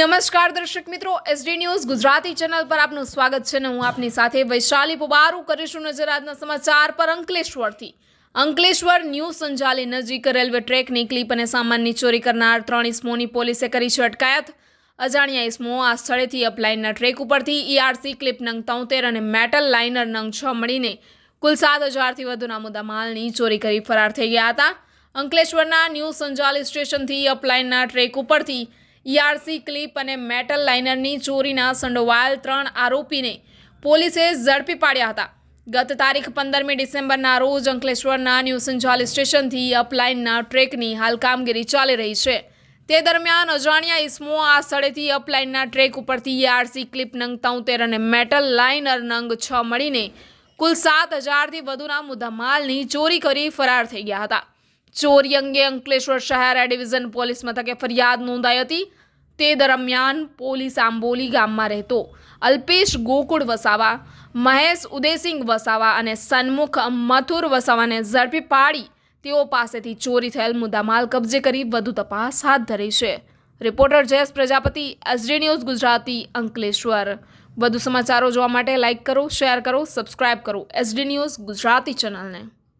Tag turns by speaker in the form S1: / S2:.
S1: નમસ્કાર દર્શક મિત્રો એસડી ન્યૂઝ ગુજરાતી ચેનલ પર આપનું સ્વાગત છે ને હું આપની સાથે વૈશાલી પુબારું કરીશું નજર આજના સમાચાર પર અંકલેશ્વરથી. અંકલેશ્વર ન્યૂ સંજાલી નજીક રેલવે ટ્રેકની ક્લિપ અને સામાનની ચોરી કરનાર ત્રણ ઇસમોની પોલીસે કરી છે અટકાયત. અજાણ્યા ઇસમો આ સ્થળેથી અપલાઇનના ટ્રેક ઉપરથી ઈઆરસી ક્લિપ નંગ તોતેર અને મેટલ લાઇનર નંગ છ મળીને કુલ સાત હજારથી વધુના મુદ્દા માલની ચોરી કરી ફરાર થઈ ગયા હતા. અંકલેશ્વરના ન્યૂ સંજાલી સ્ટેશનથી અપલાઇનના ટ્રેક ઉપરથી ઈઆરસી ક્લિપ અને મેટલ લાઇનરની ચોરીના સંડોવાયેલ ત્રણ આરોપીને પોલીસે ઝડપી પાડ્યા હતા. ગત તારીખ પંદરમી ડિસેમ્બરના રોજ અંકલેશ્વરના ન્યૂ સ્ટેશનથી અપલાઇનના ટ્રેકની હાલ કામગીરી ચાલી રહી છે. તે દરમિયાન અજાણ્યા ઇસમો આ સ્થળેથી અપલાઇનના ટ્રેક ઉપરથી ઈઆરસી ક્લિપ નંગ તોતેર અને મેટલ લાઇનર નંગ છ મળીને કુલ સાત હજારથી વધુના મુદ્દામાલની ચોરી કરી ફરાર થઈ ગયા હતા. ચોરી અંગે અંકલેશ્વર શહેર એડિવિઝન ડિવિઝન પોલીસ મથકે ફરિયાદ નોંધાઈ હતી. તે દરમિયાન પોલીસ આંબોલી ગામમાં રહેતો અલ્પેશ ગોકુળ વસાવા, મહેશ ઉદયસિંહ વસાવા અને સન્મુખ મથુર વસાવાને ઝડપી પાડી તેઓ પાસેથી ચોરી થયેલ મુદ્દામાલ કબજે કરી વધુ તપાસ હાથ ધરી છે. Reporter Jayesh Prajapati, SD news Gujarati, Ankleshwar. વધુ સમાચારો જોવા માટે લાઇક કરો, શેર કરો, સબસ્ક્રાઇબ કરો એસડી ન્યૂઝ ગુજરાતી ચેનલને.